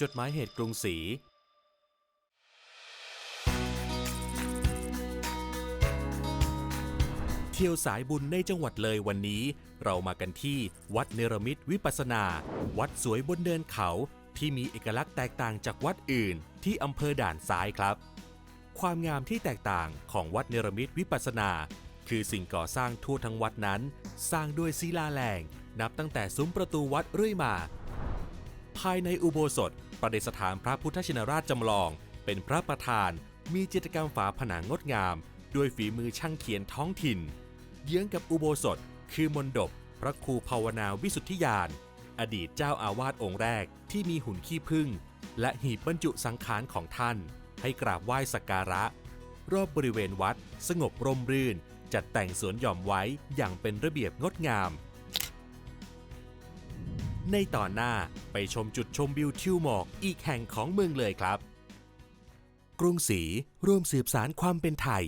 จดหมายเหตุกรุงศรีเที่ยวสายบุญในจังหวัดเลยวันนี้ เรามากันที่วัดเนรมิตวิปัสนา วัดสวยบนเนินเขา ที่มีเอกลักษณ์แตกต่างจากวัดอื่น ที่อำเภอด่านซ้ายครับ ความงามที่แตกต่างของวัดเนรมิตวิปัสสนา คือสิ่งก่อสร้างทั่วทั้งวัดนั้น สร้างด้วยศิลาแรงนับตั้งแต่ซุ้มประตูวัดเรื่อยมา ภายในอุโบสถ ประดิษฐานพระพุทธชินราชจำลอง เป็นพระประธาน มีจิตรกรรมฝาผนังงดงาม ด้วยฝีมือช่างเขียนท้องถิ่น เยื้องกับอุโบสถ คือมนดบพระครูภาวนาวิสุทธิยาน อดีตเจ้าอาวาสองค์แรกที่มีหุ่นขี้ผึ้งและหีบบรรจุสังขารของท่าน ให้กราบไหว้สักการะ รอบบริเวณวัด สงบร่มรื่น จัดแต่งสวนหย่อมไว้อย่างเป็นระเบียบงดงาม ในตอนหน้าไปชมจุดชมวิวทิวหมอกอีกแห่งของเมืองเลยครับ กรุงศรีร่วมสืบสารความเป็นไทย